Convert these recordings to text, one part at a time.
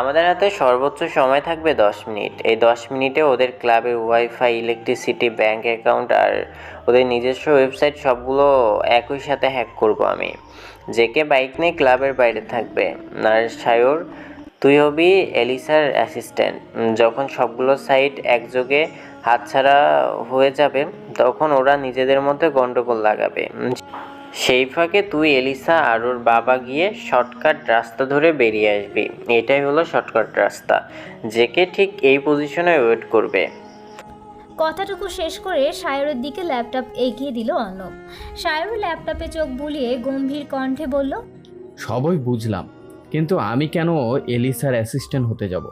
আমাদের হাতে সর্বোচ্চ সময় থাকবে দশ মিনিট। এই দশ মিনিটে ওদের ক্লাবের ওয়াইফাই, ইলেকট্রিসিটি, ব্যাংক অ্যাকাউন্ট আর ওদের নিজস্ব ওয়েবসাইট সবগুলো একই সাথে হ্যাক করব আমি। জেকে বাইক নিয়ে ক্লাবের বাইরে থাকবে। আর সায়র, তুই হবি এলিসার অ্যাসিস্ট্যান্ট। যখন সবগুলো সাইট একযোগে হাতছাড়া হয়ে যাবে, তখন ওরা নিজেদের মধ্যে গন্ডগোল লাগাবে। সেই ফাঁকে তুই এলিসা আর ওর বাবা গিয়ে শর্টকাট রাস্তা ধরে বেরিয়ে আসবি। এটাই হলো শর্টকাট রাস্তা। জেকে ঠিক এই পজিশনে ওয়েট করবে। কথাটুকু শেষ করে সায়রের দিকে ল্যাপটপ এগিয়ে দিল অর্ণব। সায়র ল্যাপটপে চোখ বুলিয়ে গম্ভীর কণ্ঠে বলল সবই বুঝলাম কিন্তু আমি কেন এলিসার অ্যাসিস্ট্যান্ট হতে যাব?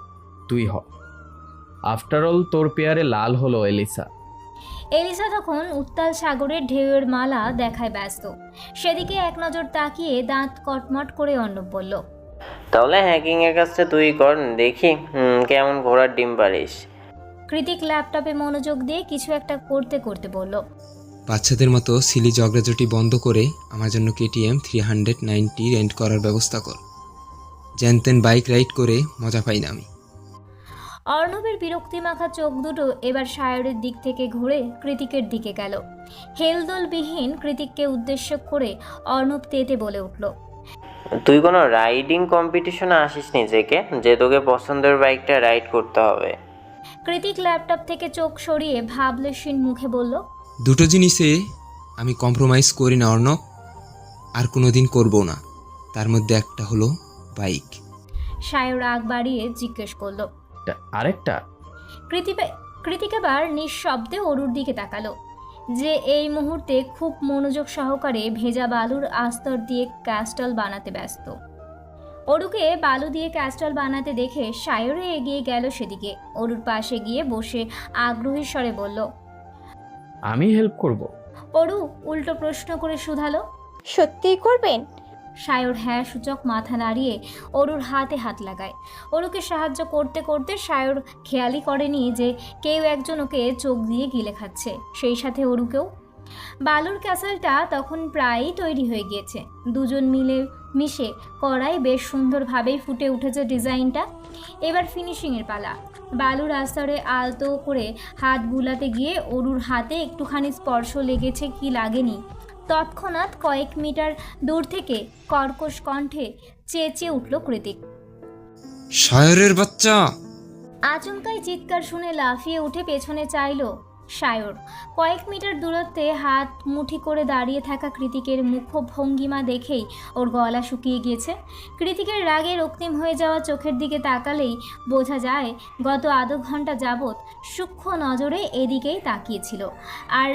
তুই হ। আফটার অল তোর পেয়ারে লাল হলো এলিসা। এলিসা তখন উত্তাল সাগরের ঢেউয়ের মালা দেখায় ব্যস্ত। সেদিকে এক নজর তাকিয়ে দাঁত কটমট করে অর্ণব বলল তাহলে হ্যাকিংয়ের কাজটা তুই কর দেখি হুম, কেমন ঘোড়ার ডিম পারিস কৃতিক ল্যাপটপে মনোযোগ দিয়ে কিছু একটা করতে করতে বলল বাচ্চাদের মতো সিলি জগরাজটি বন্ধ করে আমার জন্য KTM three hundred ninety rent করার ব্যবস্থা কর। জ্যানতেন বাইক রাইড করে মজা পাই না আমি। অর্ণবের বিরক্তি মাখা চোখ দুটো এবার সায়রের দিক থেকে ঘুরে কৃতিকের দিকে গেল। হেলদোলবিহীন কৃতিককে উদ্দেশ্য করে অর্ণব তেতে বলে উঠল তুই কোনো রাইডিং কম্পিটিশনে আসিস নি জেকে? যে তোকে পছন্দের বাইকটা রাইড করতে হবে। কৃতিক ল্যাপটপ থেকে চোখ সরিয়ে ভাবলেশীন মুখে বলল দুটো জিনিসে আমি কম্প্রোমাইজ করি না অর্ণব। আর কোনো দিন করব না। তার মধ্যে একটা হলো বাইক। সায়র আগ বাড়িয়ে জিজ্ঞেস করল টা- আরেকটা? কৃতিকা কৃতিক এবার নিঃশব্দে অরুর দিকে তাকালো যে এই মুহূর্তে খুব মনোযোগ সহকারে ভেজা বালুর আস্তর দিয়ে ক্যাস্টল বানাতে ব্যস্ত। অরুকে বালু দিয়ে ক্যাস্টল বানাতে দেখে সায়রে এগিয়ে গেল সেদিকে। অরুর পাশে গিয়ে বসে আগ্রহী স্বরে বলল আমি হেল্প করব। অরু উল্টো প্রশ্ন করে শুধালো সত্যিই করবেন? সায়র হ্যাঁ সূচক মাথা নাড়িয়ে অরুর হাতে হাত লাগায়। অরুকে সাহায্য করতে করতে সায়র খেয়ালই করেনি যে কেউ একজন ওকে চোখ দিয়ে গিলে খাচ্ছে। সেই সাথে অরুকেও। বালুর ক্যাসেলটা তখন প্রায়ই তৈরি হয়ে গিয়েছে। দুজন মিলে মিশে কড়াই বেশ সুন্দরভাবেই ফুটে উঠেছে ডিজাইনটা। এবার ফিনিশিংয়ের পালা। বালুর আস্তরে আলতো করে হাত বুলাতে গিয়ে অরুর হাতে একটুখানি স্পর্শ লেগেছে কি লাগেনি। তৎক্ষণাৎ কয়েক মিটার দূর থেকে কর্কশ কণ্ঠে চেঁচিয়ে উঠল কৃতিক। সায়রের বাচ্চা! আচমকাই চিৎকার শুনে লাফিয়ে উঠে পেছনে চাইল সায়র। কয়েক মিটার দূরত্বে হাত মুঠি করে দাঁড়িয়ে থাকা কৃতিকের মুখভঙ্গিমা দেখেই ওর গলা শুকিয়ে গিয়েছে। কৃতিকের রাগে রক্তিম হয়ে যাওয়া চোখের দিকে তাকালেই বোঝা যায় গত আধ ঘণ্টা যাবৎ সূক্ষ্ম নজরে এদিকেই তাকিয়েছিল। আর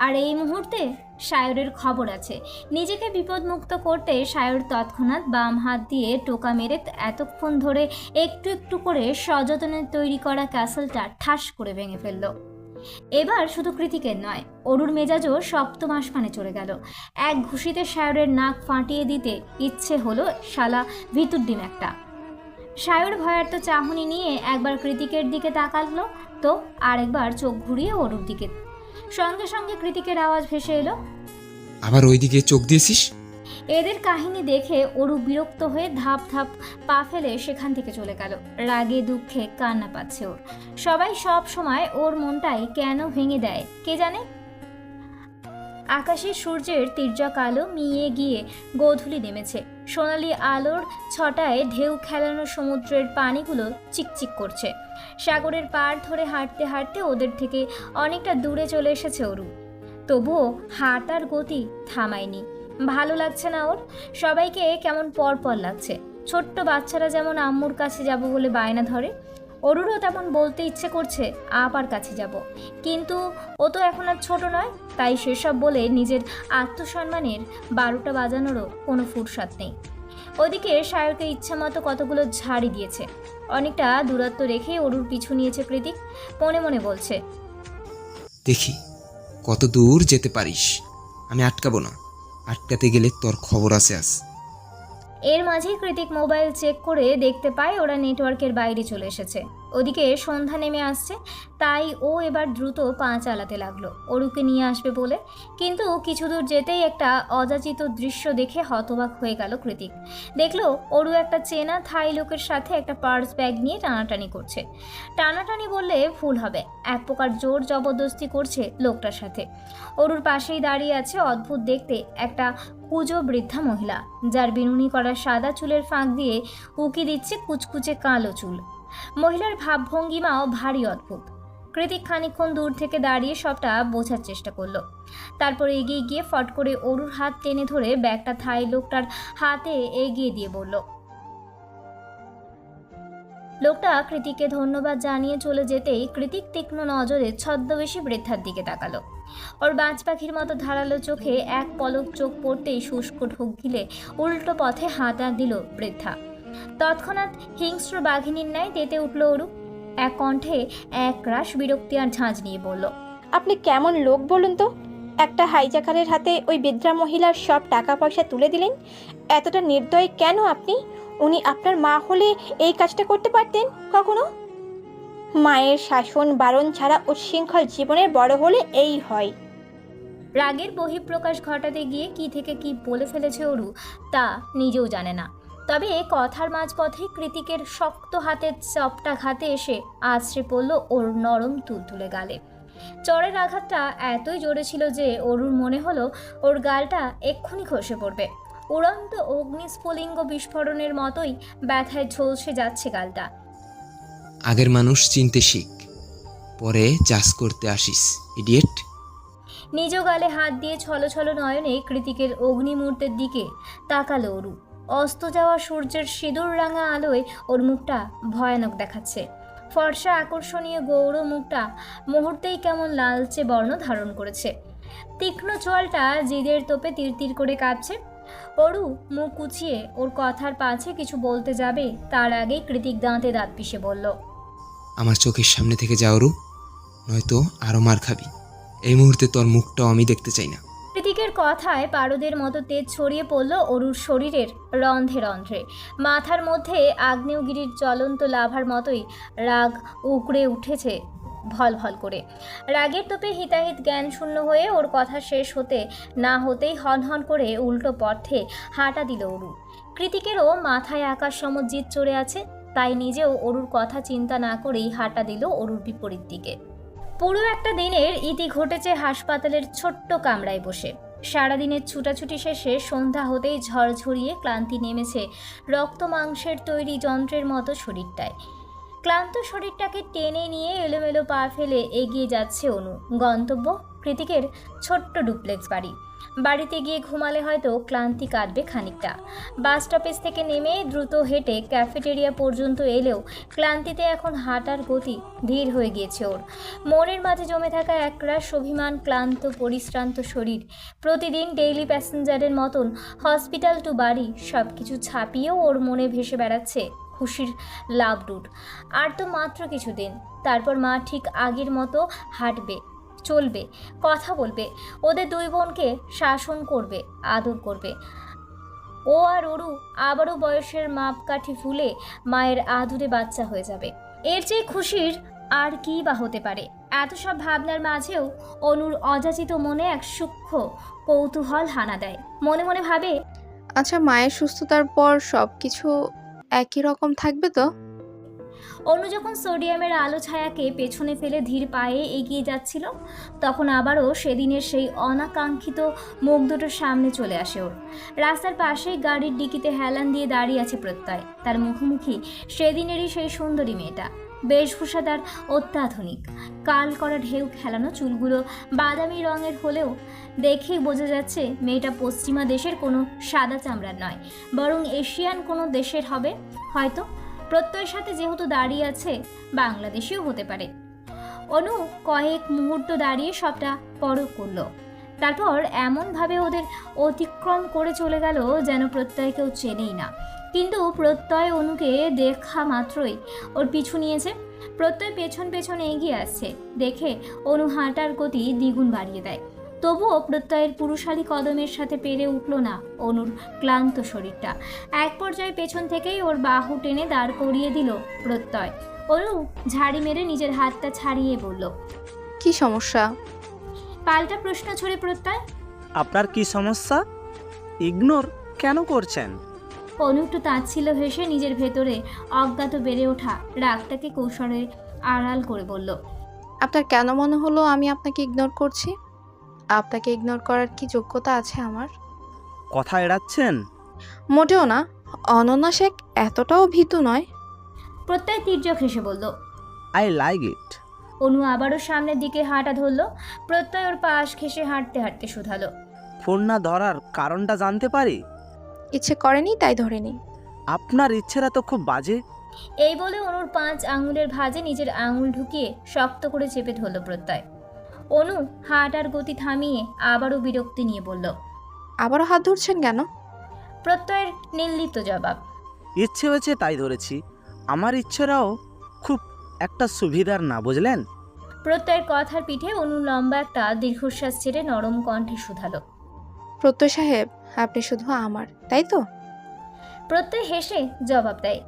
আর এই মুহূর্তে সায়রের খবর আছে। নিজেকে বিপদমুক্ত করতে সায়র তৎক্ষণাৎ বাম হাত দিয়ে টোকা মেরে এতক্ষণ ধরে একটু একটু করে সযত্নে তৈরি করা ক্যাসেলটা ঠাস করে ভেঙে ফেলল। এবার শুধু কৃতিকের নয়, অরুর মেজাজও সপ্তম আসমানে চলে গেল। এক ঘুষিতে সায়রের নাক ফাটিয়ে দিতে ইচ্ছে হলো শালা ভিতুর ডিম একটা। সায়র ভয়ার্ত চাহনি নিয়ে একবার কৃতিকের দিকে তাকালো তো আরেকবার চোখ ঘুরিয়ে অরুর দিকে সঙ্গে সঙ্গে কৃতিকের আওয়াজ ভেসে এলো। আবার ওইদিকে চোখ দিয়েছিস? এদের কাহিনী দেখে অরু বিরক্ত হয়ে ধাপ ধাপ পা ফেলে সেখান থেকে চলে গেল। রাগে দুঃখে কান্না পাচ্ছে ওর। সবাই সব সময় ওর মনটাই কেন ভেঙে দেয় কে জানে? আকাশে সূর্যের তির্যক আলো মিয়ে গিয়ে গোধূলি নেমেছে। সোনালি আলোর ছটায় ঢেউ খেলানো সমুদ্রের পানিগুলো চিকচিক করছে। সাগরের পার ধরে হাঁটতে হাঁটতে ওদের থেকে অনেকটা দূরে চলে এসেছে ওরু তবুও হাঁটার গতি থামায়নি। ভালো লাগছে না ওর? সবাইকে কেমন পরপর পর লাগছে। ছোট্ট বাচ্চারা যেমন আম্মুর কাছে যাব বলে বায়না ধরে অরুরও তেমন বলতে ইচ্ছে করছে আপার কাছে যাব। কিন্তু ও তো এখন আর ছোট নয়, তাই সেসব বলে নিজের আত্মসম্মানের বারোটা বাজানোরও কোনো ফুরসাত নেই। ওদিকে সায়রকে ইচ্ছামতো কতগুলো ঝাড়ি দিয়েছে। অনেকটা দূরত্ব রেখে অরুর পিছু নিয়েছে প্রীতিক মনে মনে বলছে, দেখি, কত দূর যেতে পারিস? আমি আটকাবো না। আটকাতে গেলে তোর খবর আছে আজ। এর মাঝেই কৃতিক মোবাইল চেক করে দেখতে পায় ওরা নেটওয়ার্কের বাইরে চলে এসেছে। ওদিকে সন্ধ্যা নেমে আসছে, তাই ও এবার দ্রুত পা চালাতে লাগল। অরুকে নিয়ে আসবে বলে। কিন্তু কিছু দূর যেতেই একটা অযাচিত দৃশ্য দেখে হতবাক হয়ে গেল কৃতিক। দেখল অরু একটা চেনা থাই লোকের সাথে একটা পার্স ব্যাগ নিয়ে টানাটানি করছে। টানাটানি বললে ভুল হবে। এক প্রকার জোর জবরদস্তি করছে লোকটার সাথে। অরুর পাশেই দাঁড়িয়ে আছে অদ্ভুত দেখতে একটা কুজো বৃদ্ধা মহিলা, যার বিনুনি করা সাদা চুলের ফাঁক দিয়ে উকি দিচ্ছে কুচকুচে কালো চুল। মহিলার ভাবভঙ্গিমাও ভারী অদ্ভুত। কৃতিক খানিকক্ষণ দূর থেকে দাঁড়িয়ে সবটা বোঝার চেষ্টা করল। তারপর এগিয়ে গিয়ে ফট করে অরুর হাত টেনে ধরে ব্যাগটা থাই লোকটার হাতে এগিয়ে দিয়ে বলল, লোকটা কৃতিককে ধন্যবাদ জানিয়ে চলে যেতেই কৃতিক তীক্ষ্ণ নজরে ছদ্মবেশী বৃদ্ধার দিকে তাকালো। ওর বাজ পাখির মতো ধারালো চোখে এক পলক চোখ পড়তেই শুষ্ক ঢোক গিলে উল্টো পথে হাঁটা দিল বৃদ্ধা। তৎক্ষণাৎ হিংস্র বাঘিনীর ন্যায় তেতে উঠল অরু এক কণ্ঠে এক রাস বিরক্তি আর ঝাঁঝ নিয়ে বলল আপনি কেমন লোক বলুন তো? একটা হাইজাকারের হাতে ওই বৃদ্ধা মহিলার সব টাকা পয়সা তুলে দিলেন? এতটা নির্দয় কেন আপনি? উনি আপনার মা হলে এই কাজটা করতে পারতেন কখনো? মায়ের শাসন বারণ ছাড়া উচ্ছৃঙ্খল জীবনের বড় হলে এই হয়। রাগের বহিঃপ্রকাশ ঘটাতে গিয়ে কি থেকে কি বলে ফেলেছে অরু তা নিজেও জানে না। তবে কথার মাঝপথে কৃতিকের শক্ত হাতের চপটা ঘাতে এসে আছড়ে পড়ল ওর নরম তুলতুলে গালে। চরের আঘাতটা এতই জোরে ছিল যে অরুর মনে হলো ওর গালটা এক্ষুনি খসে পড়বে। উড়ন্ত অগ্নিস্ফুলিঙ্গ বিস্ফোরণের মতোই ব্যথায় ঝলসে যাচ্ছে গালটা। আগের মানুষ চিনতে শিখ পরে চাষ করতে আসিস ইডিয়েট। নিজ গালে হাত দিয়ে ছলো ছলো নয়নে কৃতিকের অগ্নিমূর্তের দিকে তাকালো অরু। অস্ত যাওয়া সূর্যের সিঁদুর রাঙা আলোয় ওর মুখটা ভয়ানক দেখাচ্ছে। ফর্সা আকর্ষণীয় গৌর মুখটা মুহূর্তেই কেমন লালচে বর্ণ ধারণ করেছে। তীক্ষ্ণ চোয়ালটা জিদের তোপে তীর তীর করে কাঁপছে। অরু মুখ কুচিয়ে ওর কথার পাছে কিছু বলতে যাবে, তার আগেই কৃতিক দাঁতে দাঁত পিষে বলল, আমার চোখের সামনে থেকে যাওয়ারও নয়তো আরও মার খাবি। এই মুহূর্তে তোর মুখটাও আমি দেখতে চাই না। কথায় পারদের মতো তেজ ছড়িয়ে পড়ল অরুর শরীরের রন্ধ্রে রন্ধ্রে। মাথার মধ্যে আগ্নেয়গিরির জ্বলন্ত লাভার মতোই রাগ উকড়ে উঠেছে ভল ভল করে। রাগের তোপে হিতাহিত জ্ঞান শূন্য হয়ে ওর কথা শেষ হতে না হতেই হনহন করে উল্টো পথে হাঁটা দিল অরু। কৃতিকেরও মাথায় আকাশ সমজিৎ চড়ে আছে, তাই নিজেও অরুর কথা চিন্তা না করেই হাঁটা দিল অরুর বিপরীত দিকে। পুরো একটা দিনের ইতি ঘটেছে হাসপাতালের ছোট্ট কামরায় বসে। সারাদিনের ছুটাছুটি শেষে সন্ধ্যা হতেই ঝড় ঝরিয়ে ক্লান্তি নেমেছে রক্ত মাংসের তৈরি যন্ত্রের মতো শরীরটায়। ক্লান্ত শরীরটাকে টেনে নিয়ে এলোমেলো পা ফেলে এগিয়ে যাচ্ছে অনু। গন্তব্য কৃতিকের ছোট্ট ডুপ্লেক্স বাড়ি। বাড়িতে গিয়ে ঘুমালে হয়তো ক্লান্তি কাটবে খানিকটা। বাস স্টপেজ থেকে নেমে দ্রুত হেঁটে ক্যাফেটেরিয়া পর্যন্ত এলেও ক্লান্তিতে এখন হাঁটার গতি ধীর হয়ে গিয়েছে ওর। মনের মাঝে জমে থাকা একরাশ অভিমান, ক্লান্ত, পরিশ্রান্ত শরীর, প্রতিদিন ডেইলি প্যাসেঞ্জারের মতন হসপিটাল টু বাড়ি সব কিছু ছাপিয়েও ওর মনে ভেসে বেড়াচ্ছে খুশির লাভ রুট আর তো মাত্র কিছুদিন, তারপর মা ঠিক আগের মতো হাঁটবে। চলবে, কথা বলবে, ওদের দুই বোনকে শাসন করবে, আদর করবে। ও আর অরু আবারও বয়সের মাপকাঠি ফুলে মায়ের আদুরে বাচ্চা হয়ে যাবে। এর চেয়ে খুশির আর কি বা হতে পারে? এত সব ভাবনার মাঝেও অনুর অযাচিত মনে এক সূক্ষ্ম কৌতূহল হানা দেয়। মনে মনে ভাবে আচ্ছা মায়ের সুস্থতার পর সব কিছু একই রকম থাকবে তো? অনু যখন সোডিয়ামের আলো ছায়াকে পেছনে ফেলে ধীর পায়ে এগিয়ে যাচ্ছিল, তখন আবারও সেদিনের সেই অনাকাঙ্ক্ষিত মুখ দুটো সামনে চলে আসে ওর। রাস্তার পাশেই গাড়ির ডিকিতে হেলান দিয়ে দাঁড়িয়ে আছে প্রত্যয়। তার মুখোমুখি সেদিনেরই সেই সুন্দরী মেয়েটা। বেশভূষা তার অত্যাধুনিক। কাল করা ঢেউ খেলানো চুলগুলো বাদামি রঙের হলেও দেখেই বোঝা যাচ্ছে মেয়েটা পশ্চিমা দেশের কোনো সাদা চামড়ার নয়, বরং এশিয়ান কোনো দেশের হবে। হয়তো প্রত্যয়ের সাথে যেহেতু দাঁড়িয়ে আছে, বাংলাদেশেও হতে পারে। অনু কয়েক মুহূর্ত দাঁড়িয়ে সবটা পরখ করল। তারপর এমনভাবে ওদের অতিক্রম করে চলে গেল যেন প্রত্যয় কেউ চেনেই না। কিন্তু প্রত্যয় অনুকে দেখা মাত্রই ওর পিছু নিয়েছে। প্রত্যয় পেছন পেছন এগিয়ে আসছে, দেখে অনু হাঁটার গতি দ্বিগুণ বাড়িয়ে দেয়। তবুও প্রত্যয়ের পুরুষালী কদমের সাথে পেরে উঠল না অনুর ক্লান্ত শরীরটা। এক পর্যায়ে পেছন থেকেই ওর বাহু টেনে দাঁড় করিয়ে দিল প্রত্যয়। অনু ঝাড়ি মেরে নিজের হাতটা ছাড়িয়ে বলল কি সমস্যা? পাল্টা প্রশ্ন ছড়ে প্রত্যয় আপনার কি সমস্যা? ইগনোর কেন করছেন? অনু একটু তাচ্ছিল হেসে নিজের ভেতরে অজ্ঞাত বেড়ে ওঠা রাগটাকে কৌশলে আড়াল করে বলল আপনার কেন মনে হলো আমি আপনাকে ইগনোর করছি? আপনাকে ইগনোর করার কি যোগ্যতা আছে আমার? কথা এড়াচ্ছেন? মোটেও না অনন্যা শেখ এতটাও ভীতু নয়। প্রত্যয় তীর্যক হেসে বলল আই লাইক ইট অনু আবারও সামনের দিকে হাঁটা ধরলো প্রত্যয় ওর পাশ ঘেসে হাঁটতে হাঁটতে শুধালো। ফোন না ধরার কারণটা জানতে পারি? ইচ্ছে করেনি তাই ধরেনি। আপনার ইচ্ছেরা তো খুব বাজে। এই বলে অনুর পাঁচ আঙুলের ভাঁজে নিজের আঙুল ঢুকিয়ে শক্ত করে চেপে ধরল প্রত্যয়। অনু হাঁট আর গতি থামিয়ে আবারও বিরক্তি নিয়ে বলল আবারও হাত ধরছেন কেন? প্রত্যয়ের নির্লিপ্ত জবাব ইচ্ছে হয়েছে তাই ধরেছি। আমার ইচ্ছেরাও খুব একটা সুবিধার না বুঝলেন? প্রত্যয়ের কথার পিঠে অনু লম্বা একটা দীর্ঘশ্বাস ছেড়ে নরম কণ্ঠে শুধালো প্রত্যয় সাহেব আপনি শুধু আমার তাই তো? প্রত্যয় হেসে জবাব দেয়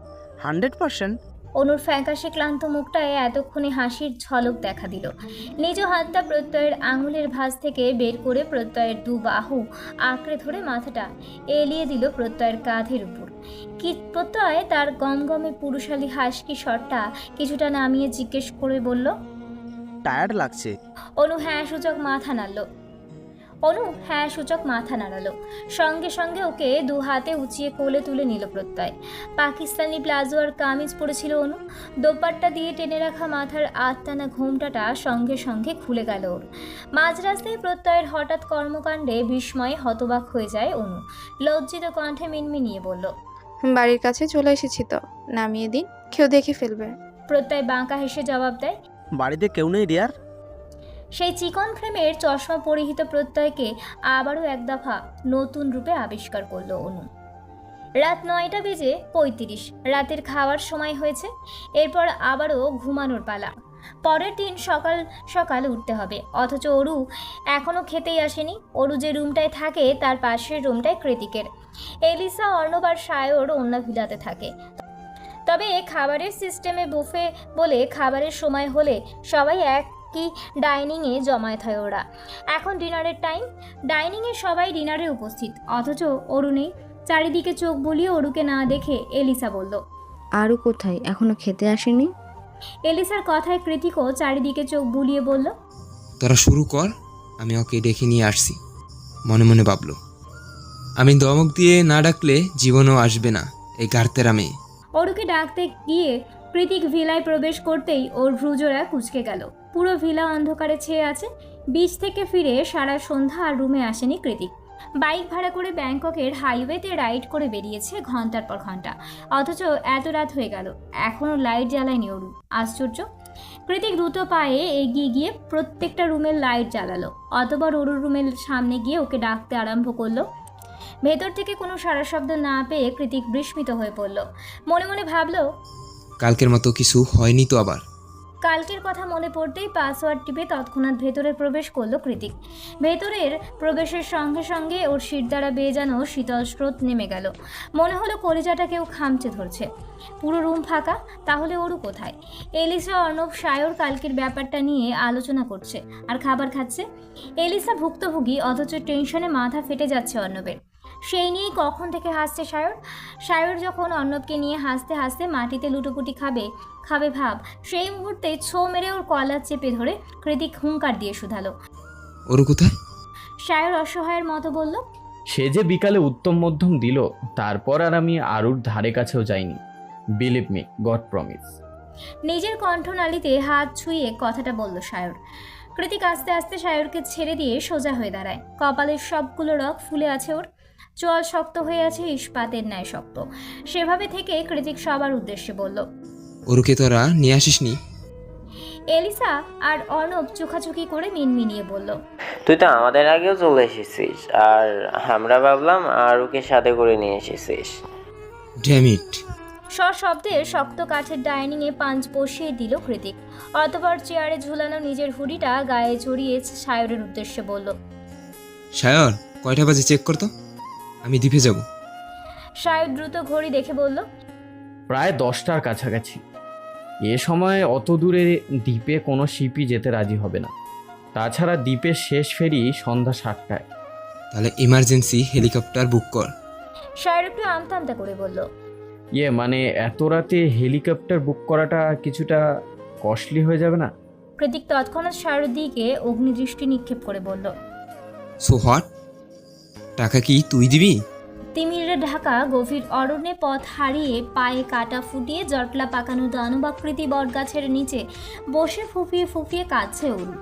হান্ড্রেড পার্সেন্ট। অনুর ফ্যাকাশে ক্লান্ত মুখটায় এতক্ষণে হাসির ঝলক দেখা দিল। নিজ হাতটা প্রত্যয়ের আঙুলের ভাঁজ থেকে বের করে প্রত্যয়ের দু বাহু আঁকড়ে ধরে মাথাটা এলিয়ে দিল প্রত্যয়ের কাঁধের উপর। কি প্রত্যয় তার গমগমে পুরুষালী হাসকি শটটা কিছুটা নামিয়ে জিজ্ঞেস করে বলল টায়ার্ড লাগছে। অনু হ্যাঁ সূচক মাথা নাড়ল। অনু হ্যাঁ সূচক মাথা নাড়ালো। সঙ্গে সঙ্গে ওকে দু হাতে উঁচিয়ে কোলে তুলে নিল প্রত্যয়। পাকিস্তানি প্লাজো আর কামিজ পরেছিল অনু। দোপাট্টা দিয়ে টেনে রাখা মাথার আটটানা ঘোমটাটা সঙ্গে সঙ্গে খুলে গেল ওর। মাঝ রাস্তায় প্রত্যয়ের হঠাৎ কর্মকাণ্ডে বিস্ময়ে হতবাক হয়ে যায় অনু। লজ্জিত কণ্ঠে মিনমিনিয়ে বলল বাড়ির কাছে চলে এসেছি তো নামিয়ে দিন কেউ দেখে ফেলবে। প্রত্যয় বাঁকা হেসে জবাব দেয় বাড়িতে কেউ নেই ডিয়ার সেই চিকন ফ্রেমের চশমা পরিহিত প্রত্যয়কে আবারও এক দফা নতুন রূপে আবিষ্কার করল অনু। রাত নয়টা বেজে পঁয়ত্রিশ। রাতের খাওয়ার সময় হয়েছে। এরপর আবারও ঘুমানোর পালা। পরের দিন সকাল সকাল উঠতে হবে। অথচ অরু এখনও খেতেই আসেনি। অরু যে রুমটায় থাকে, তার পাশের রুমটায় কৃতিকের। এলিসা, অর্ণব আর সায়র অন্য ভিলাতে থাকে। তবে খাবারের সিস্টেমে বুফে বলে খাবারের সময় হলে সবাই একই ডাইনিংয়ে জমায়েত হয় ওরা। এখন ডিনারের টাইম। ডাইনিংয়ে সবাই ডিনারে উপস্থিত। অথচ অরু নেই চারিদিকে চোখ বুলিয়ে অরুকে না দেখে এলিসা বলল আরও কোথায়? এখনও খেতে আসেনি? এলিসার কথায় কৃতিকও চারিদিকে চোখ বুলিয়ে বলল তোরা শুরু কর আমি ওকে ডেকে নিয়ে আসছি। মনে মনে ভাবলো আমি দমক দিয়ে না ডাকলে জীবনও আসবে না এই গার্তেরা মেয়ে। অরুকে ডাকতে গিয়ে কৃতিক ভিলায় প্রবেশ করতেই ওর ভ্রুজোড়া কুচকে গেল। পুরো ভিলা অন্ধকারে ছেয়ে আছে। বিচ থেকে ফিরে সারা সন্ধ্যা আর রুমে আসেনি কৃতিক। বাইক ভাড়া করে ব্যাংককের হাইওয়েতে রাইড করে বেরিয়েছে ঘণ্টার পর ঘণ্টা। অথচ এত রাত হয়ে গেল এখনও লাইট জ্বালায়নি অরু আশ্চর্য। কৃতিক দ্রুত পায়ে এগিয়ে গিয়ে প্রত্যেকটা রুমের লাইট জ্বালালো। অতবার অরুর রুমের সামনে গিয়ে ওকে ডাকতে আরম্ভ করল। ভেতর থেকে কোনো সারা শব্দ না পেয়ে কৃতিক বিস্মিত হয়ে পড়ল। মনে মনে ভাবলো, কালকের মতো কিছু হয়নি তো আবার। কালকের কথা মনে পড়তেই পাসওয়ার্ড টিপে তৎক্ষণাৎ ভেতরে প্রবেশ করল কৃতিক। ভেতরের প্রবেশের সঙ্গে সঙ্গে ওর শির দ্বারা বেয়ে যেন শীতল স্রোত নেমে গেল। মনে হলো কলিজাটা কেউ খামচে ধরছে। পুরো রুম ফাঁকা, তাহলে ওরও কোথায়? এলিসা অর্ণব সায়র কালকের ব্যাপারটা নিয়ে আলোচনা করছে। আর খাবার খাচ্ছে? এলিসা ভুক্তভোগী, অথচ টেনশনে মাথা ফেটে যাচ্ছে অর্ণবের। সেই নিয়েই কখন থেকে হাসছে সায়র? সায়র যখন অর্ণবকে নিয়ে হাসতে হাসতে মাটিতে লুটোপুটি খাবে খাবে ভাব সেই মুহূর্তে ছো মেরে ওর কলার চেপে ধরে কৃতিক হুঙ্কার দিয়ে শুধালো। ওর কোথায়? সায়র অসহায়ের মতো বলল সে যে বিকালে উত্তম মধ্যম দিল তারপর আর আমি আরুর ধারে কাছেও যাইনি। বিলিভ মি গড প্রমিস নিজের কণ্ঠনালীতে হাত ছুঁয়ে কথাটা বলল সায়র। কৃতিক আস্তে আস্তে সায়রকে ছেড়ে দিয়ে সোজা হয়ে দাঁড়ায়। কপালের সবগুলো রক ফুলে আছে ওর। চোয়াল শক্ত হয়ে আছে ইস্পাতের ন্যায় শক্ত। সেভাবে থেকে কৃতিক সবার উদ্দেশ্যে বলল ওরকে তোরা নিয়ে আসিসনি? এলিসা আর অর্ণব চোখাচোখি করে মিনমিনিয়ে বলল তুই তো আমাদের আগেও চলে এসেছিস আর আমরা ভাবলাম আরুকে সাথে করে নিয়ে এসেছিস। ড্যামিট সশব্দে শক্ত কাঠের ডাইনিংয়ে পাঞ্চ বসিয়ে দিল কৃতিক। অতবার চেয়ারে ঝুলানো নিজের হুডিটা গায়ে জড়িয়ে সায়রের উদ্দেশ্যে বলল সায়র কয়টা বাজে চেক করতো আমি দ্বীপে যাব। সাহেব দ্রুত ঘড়ি দেখে বলল প্রায় দশটার কাছাকাছি। এ সময় অত দূরে দ্বীপে কোনো শিপই যেতে রাজি হবে না। তাছাড়া দ্বীপের শেষ ফেরি সন্ধ্যা সাতটায়। তাহলে ইমার্জেন্সি হেলিকপ্টার বুক কর। শায়র একটু আমতা আমতা করে বলল ইয়ে মানে এত রাতে হেলিকপ্টার বুক করাটা কিছুটা কস্টলি হয়ে যাবে না? কৃতিক তৎক্ষণাৎ শায়রের দিকে অগ্নিদৃষ্টি নিক্ষেপ করে বলল সো হোয়াট টাকা কি তুই দিবি? তিমিরে ঢাকা গভীর অরণ্যে পথ হারিয়ে পায়ে কাটা ফুটিয়ে জটলা পাকানো দানবাকৃতি বটগাছের নিচে বসে ফুফিয়ে ফুফিয়ে কাঁদছে উরু।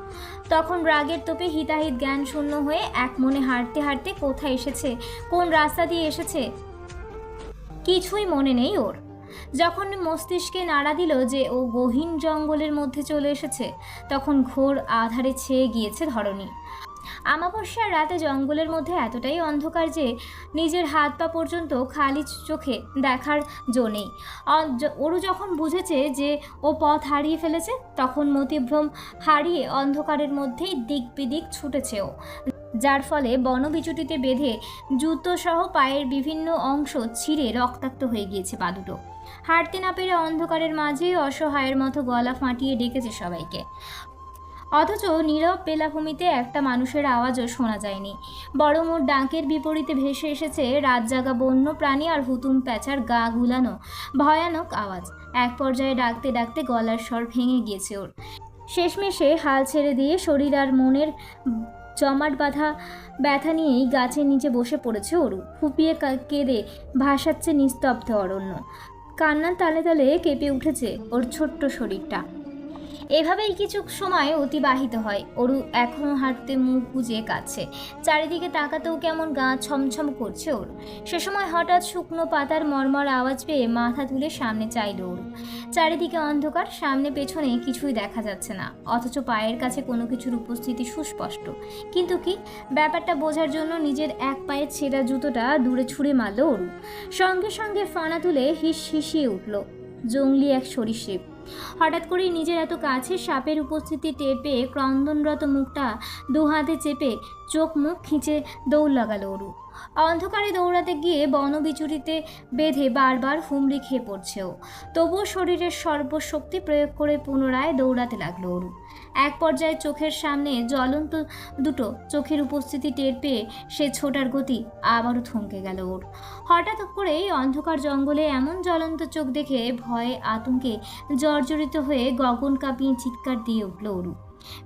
তখন রাগের তোপে হিতাহিত জ্ঞান শূন্য হয়ে এক মনে হাঁটতে হাঁটতে কোথায় এসেছে? কোন রাস্তা দিয়ে এসেছে? কিছুই মনে নেই ওর। যখন মস্তিষ্কে নাড়া দিল যে ও গহীন জঙ্গলের মধ্যে চলে এসেছে, তখন ঘোর আধারে ছেয়ে গিয়েছে ধরণী। আমাবস্যার রাতে জঙ্গলের মধ্যে এতটাই অন্ধকার যে নিজের হাত পা পর্যন্ত খালি চোখে দেখার জো নেই। ওরু যখন বুঝেছে যে ও পথ হারিয়ে ফেলেছে, তখন মতিভ্রম হারিয়ে অন্ধকারের মধ্যেই দিক বিদিক ছুটেছে ও। যার ফলে বনবিচুটিতে বেঁধে জুতোসহ পায়ের বিভিন্ন অংশ ছিঁড়ে রক্তাক্ত হয়ে গিয়েছে পা দুটো। হাঁটতে না পেরে অন্ধকারের মাঝেই অসহায়ের মতো গলা ফাটিয়ে ডেকেছে সবাইকে। অথচ নীরব বেলাভূমিতে একটা মানুষের আওয়াজও শোনা যায়নি। বরং ওর ডাকের বিপরীতে ভেসে এসেছে রাত জাগা বন্য প্রাণী আর হুতুম প্যাঁচার গা গুলানো ভয়ানক আওয়াজ। এক পর্যায়ে ডাকতে ডাকতে গলার স্বর ভেঙে গিয়েছে ওর। শেষমেশে হাল ছেড়ে দিয়ে শরীর আর মনের জমাট বাঁধা ব্যথা নিয়েই গাছের নিচে বসে পড়েছে ওরু ফুপিয়ে কেঁদে ভাসাচ্ছে নিস্তব্ধ অরণ্য। কান্নার তালে তালে কেঁপে উঠেছে ওর ছোট্ট শরীরটা। এভাবেই কিছু সময় অতিবাহিত হয়। অরু এখনও হাঁটতে মুখ বুজে কাছে চারিদিকে তাকাতেও কেমন গা ছমছম করছে ওর। সে সময় হঠাৎ শুকনো পাতার মর্মর আওয়াজ পেয়ে মাথা তুলে সামনে চাইল ওরু। চারিদিকে অন্ধকার, সামনে পেছনে কিছুই দেখা যাচ্ছে না। অথচ পায়ের কাছে কোনো কিছুর উপস্থিতি সুস্পষ্ট। কিন্তু কি? ব্যাপারটা বোঝার জন্য নিজের এক পায়ের ছেঁড়া জুতোটা দূরে ছুঁড়ে মারল অরু। সঙ্গে সঙ্গে ফানা তুলে হিস হিসিয়ে উঠল। জঙ্গলি এক সরীসৃপ। হঠাৎ করেই নিজের এত কাছে সাপের উপস্থিতি টের পেয়ে ক্রন্দনরত মুখটা দুহাতে চেপে চোখ মুখ খিঁচে দৌড় লাগালো অরু অন্ধকারে দৌড়াতে গিয়ে বনবিচুরিতে বেঁধে বারবার হুমড়ি খেয়ে পড়ছে ও তবুও শরীরের সর্বশক্তি প্রয়োগ করে পুনরায় দৌড়াতে লাগল অরু এক পর্যায়ে চোখের সামনে জ্বলন্ত দুটো চোখের উপস্থিতি টের পেয়ে সে ছোটার গতি আবারও থমকে গেল ওর। হঠাৎ করেই অন্ধকার জঙ্গলে এমন জ্বলন্ত চোখ দেখে ভয়ে আতঙ্কে জর্জরিত হয়ে গগন কাঁপিয়ে চিৎকার দিয়ে উঠল অরু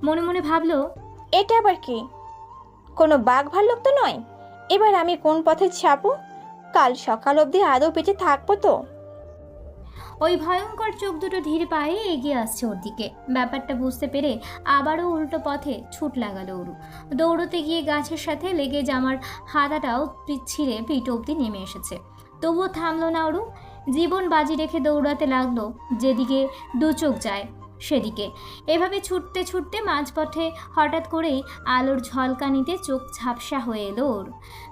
মনে মনে ভাবলো, এটা আবার কি? কোনো বাঘ ভাল্লুক তো নয়? এবার আমি কোন পথে ছাপো কাল সকাল অবধি আদৌ বেঁচে থাকব তো। ওই ভয়ঙ্কর চোখ দুটো ধীর পায়ে এগিয়ে আসছে ওর দিকে। ব্যাপারটা বুঝতে পেরে আবারও উল্টো পথে ছুট লাগালো ওরু। দৌড়তে গিয়ে গাছের সাথে লেগে জামার হাতাটাও ছিঁড়ে পিঠ অব্দি নেমে এসেছে। তবুও থামলো না ওরু। জীবন বাজি রেখে দৌড়াতে লাগল, যেদিকে দু চোখ যায়। সেদিকে। এভাবে ছুটতে ছুটতে মাঝপথে হঠাৎ করেই আলোর ঝলকানিতে চোখ ঝাপসা হয়ে এলো ওর।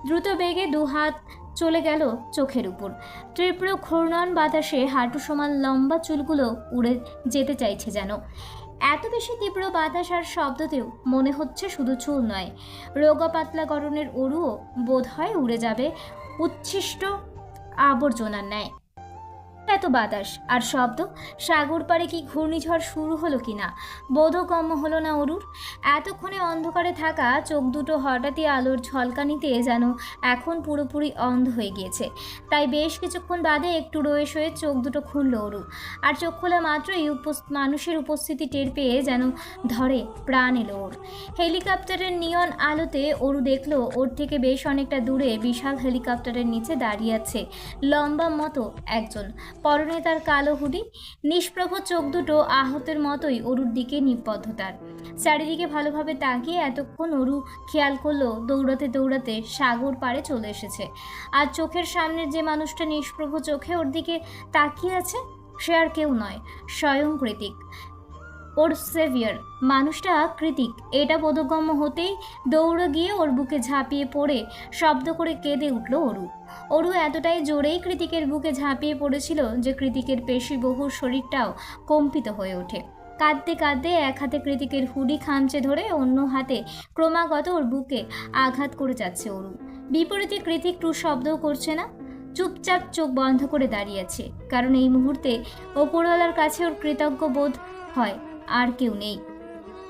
দ্রুত বেগে দু হাত চলে গেল চোখের উপর। তীব্র ঘূর্ণন বাতাসে হাঁটু সমান লম্বা চুলগুলো উড়ে যেতে চাইছে যেন। এত বেশি তীব্র বাতাস আর শব্দতেও মনে হচ্ছে শুধু চুল নয় রোগা পাতলা গরনের অরুও বোধ হয় উড়ে যাবে উচ্ছিষ্ট আবর্জনার ন্যায়। এত বাতাস, আর শব্দ? সাগর পাড়ে কি ঘূর্ণিঝড় শুরু হলো কি না? বোধগম্য হলো না অরুর? এতক্ষণে অন্ধকারে থাকা চোখ দুটো হঠাৎই আলোর ঝলকানিতে যেন এখন পুরোপুরি অন্ধ হয়ে গিয়েছে। তাই বেশ কিছুক্ষণ বাদে একটু রয়ে শয়ে চোখ দুটো খুলল অরু। আর চোখ খোলা মাত্রই মানুষের উপস্থিতি টের পেয়ে যেন ধরে প্রাণ এলো ওর। হেলিকপ্টারের নিয়ন আলোতে অরু দেখল ওর থেকে বেশ অনেকটা দূরে বিশাল হেলিকপ্টারের নিচে দাঁড়িয়ে আছে লম্বা মতো একজন। পরনে তার কালো হুডি, নিষ্প্রভ চোখ দুটো আহতের মতোই অরুর দিকে নিবদ্ধ তার চারিদিকে ভালোভাবে তাকিয়ে এতক্ষণ অরু খেয়াল করল দৌড়াতে দৌড়াতে সাগর পাড়ে চলে এসেছে। আর চোখের সামনের যে মানুষটা নিষ্প্রভ চোখে ওর দিকে তাকিয়ে আছে, সে আর কেউ নয়, স্বয়ং কৃতিক। ওর সেভিয়ার মানুষটা কৃতিক। এটা বোধগম্য হতেই দৌড়ে গিয়ে ওর বুকে ঝাঁপিয়ে পড়ে। শব্দ করে কেঁদে উঠল অরু। অরু এতটাই জোরেই কৃতিকের বুকে ঝাঁপিয়ে পড়েছিল যে কৃতিকের পেশিবহুর শরীরটাও কম্পিত হয়ে ওঠে। কাঁদতে কাঁদতে এক হাতে কৃতিকের হুডি খামচে ধরে অন্য হাতে ক্রমাগত ওর বুকে আঘাত করে যাচ্ছে অরু। বিপরীতে কৃতিক টু শব্দও করছে না। চুপচাপ চোখ বন্ধ করে দাঁড়িয়ে আছে। কারণ এই মুহূর্তে ওপরওয়ালার কাছে ওর কৃতজ্ঞ বোধ হয়। আর কেউ নেই।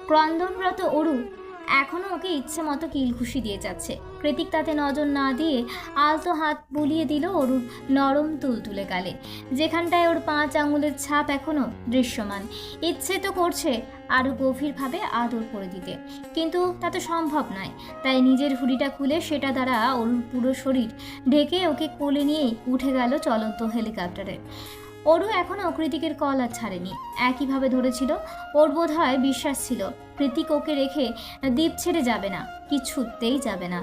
ক্রন্দনরত অরু এখনও ওকে ইচ্ছে মতো কিলঘুষি দিয়ে যাচ্ছে। কৃতিক তাতে নজর না দিয়ে আলতো হাত বুলিয়ে দিল অরুর নরম তুলতুলে গালে। যেখানটায় ওর পাঁচ আঙুলের ছাপ এখনও দৃশ্যমান। ইচ্ছে তো করছে আরও গভীরভাবে আদর করে দিতে। কিন্তু তা তো সম্ভব নয়। তাই নিজের হুডিটা খুলে সেটা দ্বারা ওর পুরো শরীর ঢেকে ওকে কোলে নিয়েই উঠে গেল চলন্ত হেলিকপ্টারে। ওরও এখনও কৃতিকের কল আর ছাড়েনি। একইভাবে ধরেছিল, ওর বোধ হয় বিশ্বাস ছিল, কৃতিক ওকে রেখে দ্বীপ ছেড়ে যাবে না, কিছুতেই যাবে না।